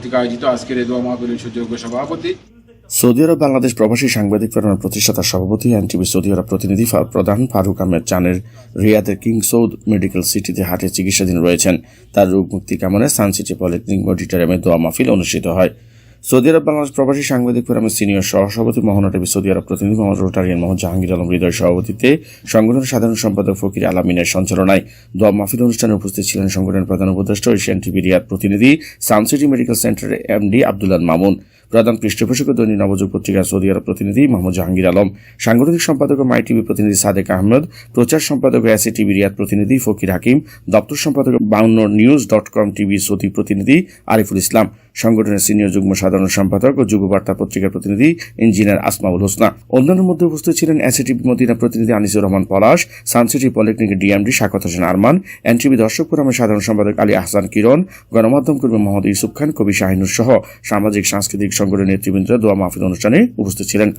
কর্তৃক আয়োজিত আজকের এই দোয়া মাহফিলের সুযোগ্য সভাপতি। সৌদি আরব বাংলাদেশ প্রবাসী সাংবাদিক ফোরামের প্রতিষ্ঠাতা সভাপতি এনটিভি সৌদি আরব প্রতিনিধি প্রধান ফারুক আহমেদ চানের রিয়াদের কিং সৌদ মেডিকেল সিটিতে হাটে চিকিৎসাধীন রয়েছেন। তার রোগ মুক্তি কামনায় সান সিটি পলিক্লিনিক অডিটোরিয়ামে দোয়া মাহফিল অনুষ্ঠিত হয়। সৌদি আরব বাংলাদেশ প্রবাসী সাংবাদিক ফোরামের সিনিয়র সহসভাপতি মোহাম্মদ টিভি সৌদি আরব প্রতিনিধি মোহাম্মদ রোটারিয়ান মোহাম্মদ জাহাঙ্গীর আলম হৃদয় সভাপতিত্বে সংগঠনের সাধারণ সম্পাদক ফকির আলামিনের সঞ্চালনায় দোয়া মাহফিল অনুষ্ঠানে উপস্থিত ছিলেন সংগঠনের প্রধান উপদেষ্টা এশিয়ান টিভি রিয়াদ প্রতিনিধি সান সিটি মেডিকেল সেন্টারের এমডি আব্দুল্লাহ মামুন, প্রধান পৃষ্ঠপোষক দৈনিক নবযুগ পত্রিকার সৌদি আরব প্রতিনিধি মোহাম্মদ জাহাঙ্গীর আলম, সাংগঠনিক সম্পাদক মাই টিভি প্রতিনিধি সাদেক আহমেদ, প্রচার সম্পাদক এসি টিভি রিয়াদ প্রতিনিধি ফকির হাকিম, দপ্তর সম্পাদক বাউন্ন news dot com TV Saudi প্রতিনিধি আরিফুল ইসলাম সংগঠনের সিনিয়র যুগ্ম সাধারণ সম্পাদক ও যুব বার্তা পত্রিকার প্রতিনিধি ইঞ্জিনিয়ার আসমাউল হোসনা। অন্যান্য মধ্যে উপস্থিত ছিলেন এসিটি মদিনা প্রতিনিধি আনিসুর রহমান পলাশ সানসিটি পলিটেকনিকের ডিএমডি শাকত হোসেন আরমান, এনটিভি দর্শক ফোরামের সাধারণ সম্পাদক আলী আহসান কিরণ, গণমাধ্যম কর্মী মোহাম্মদ ইউসুফ খান, কবি শাহিনুর সহ সামাজিক, সাংস্কৃতিক সংগঠনের নেতৃবৃন্দ দোয়া মাহফিল অনুষ্ঠানে উপস্থিত ছিলেন।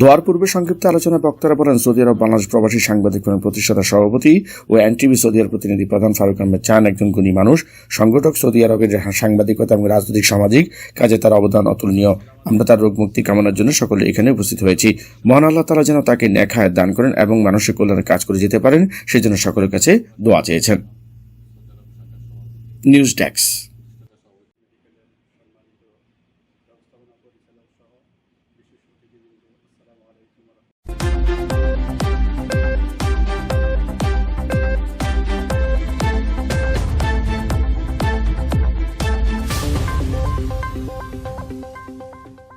দোয়ার পূর্বে সংক্ষিপ্ত আলোচনায় বক্তারা বলেন, সৌদি আরব, বাংলাদেশ প্রবাসী সাংবাদিক প্রতিষ্ঠাতা সভাপতি ও এনটিভি সৌদি আরব প্রতিনিধি প্রধান ফারুক আহমেদ চান একজন গুণী মানুষ। সংগঠক সৌদি আরবের সাংবাদিকতা এবং রাজনৈতিক সামাজিক কাজে তার অবদান অতুলনীয়। আমরা তার রোগ মুক্তি কামনার জন্য সকলে এখানে উপস্থিত হয়েছি। মহান আল্লাহ তালা যেন তাকে নেখায় দান করেন এবং মানুষের কল্যাণে কাজ করে যেতে পারেন, সেজন্য সকলের কাছে দোয়া চেয়েছেন। নিউজ ତୁମର